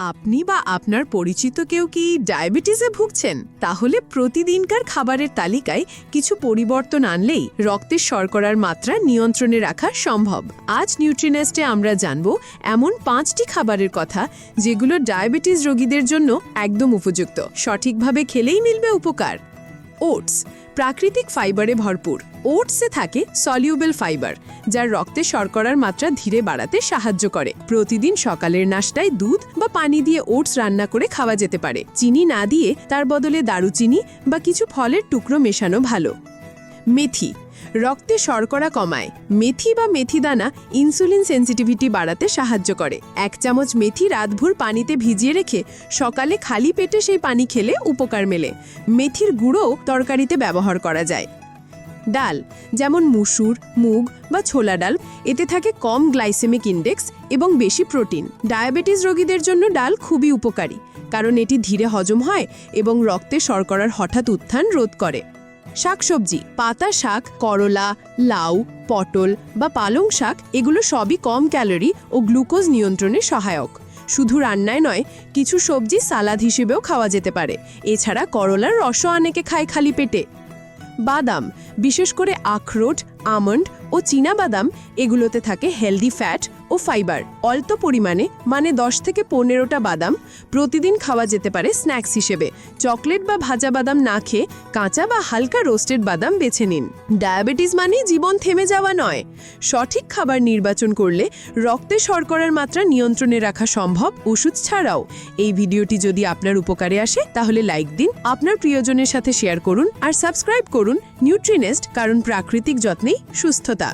আপনি বা আপনার পরিচিত কেউ কি ডায়াবেটিসে ভুগছেন? তাহলে প্রতিদিনকার খাবারের তালিকায় কিছু পরিবর্তন আনলেই রক্তের শর্করার মাত্রা নিয়ন্ত্রণে রাখা সম্ভব। আজ নিউট্রিনেস্টে আমরা জানব এমন পাঁচটি খাবারের কথা যেগুলো ডায়াবেটিস রোগীদের জন্য একদম উপযুক্ত, সঠিকভাবে খেলেই মিলবে উপকার। ওটস। প্রাকৃতিক ফাইবারে ভরপুর। ওটসে থাকে সলিউবেল ফাইবার, যার রক্তে শর্করার মাত্রা ধীরে বাড়াতে সাহায্য করে। প্রতিদিন সকালের নাশতায় দুধ বা পানি দিয়ে ওটস রান্না করে খাওয়া যেতে পারে। চিনি না দিয়ে তার বদলে দারুচিনি বা কিছু ফলের টুকরো মেশানো ভালো। মেথি রক্তে শর্করা কমায়। মেথি বা মেথি দানা ইনসুলিন সেন্সিটিভিটি বাড়াতে সাহায্য করে। এক চামচ মেথি রাতভর পানিতে ভিজিয়ে রেখে সকালে খালি পেটে সেই পানি খেলে উপকার মেলে। মেথির গুঁড়োও তরকারিতে ব্যবহার করা যায়। ডাল, যেমন মুসুর, মুগ বা ছোলা ডাল, এতে থাকে কম গ্লাইসেমিক ইন্ডেক্স এবং বেশি প্রোটিন। ডায়াবেটিস রোগীদের জন্য ডাল খুবই উপকারী, কারণ এটি ধীরে হজম হয় এবং রক্তে শর্করার হঠাৎ উত্থান রোধ করে। শাকসবজি, পাতা শাক, করলা, লাউ, পটল বা পালং শাক, এগুলো সবই কম ক্যালোরি ও গ্লুকোজ নিয়ন্ত্রণে সহায়ক। শুধু রান্নায় নয়, কিছু সবজি সালাদ হিসেবেও খাওয়া যেতে পারে। এছাড়া করলার রসও অনেকে খায় খালি পেটে। বাদাম, বিশেষ করে আখরোট, আমন্ড ও বাদাম এগুলোতে থাকে হেলদি ফ্যাট ও ফাইবার অল্প পরিমাণে মানে দশ থেকে পনেরোটা বাদাম প্রতিদিন খাওয়া যেতে পারে স্ন্যাক্স হিসেবে। চকলেট বা ভাজা বাদাম না খেয়ে কাঁচা বা হালকা রোস্টেড বাদাম বেছে নিন। ডায়াবেটিস মানে জীবন থেমে যাওয়া নয়। সঠিক খাবার নির্বাচন করলে রক্তে শর্করার মাত্রা নিয়ন্ত্রণে রাখা সম্ভব ওষুধ ছাড়াও। এই ভিডিওটি যদি আপনার উপকারে আসে, তাহলে লাইক দিন, আপনার প্রিয়জনের সাথে শেয়ার করুন আর সাবস্ক্রাইব করুন নিউট্রিনেস্ট কারণ প্রাকৃতিক যত্নেই সুস্থতা।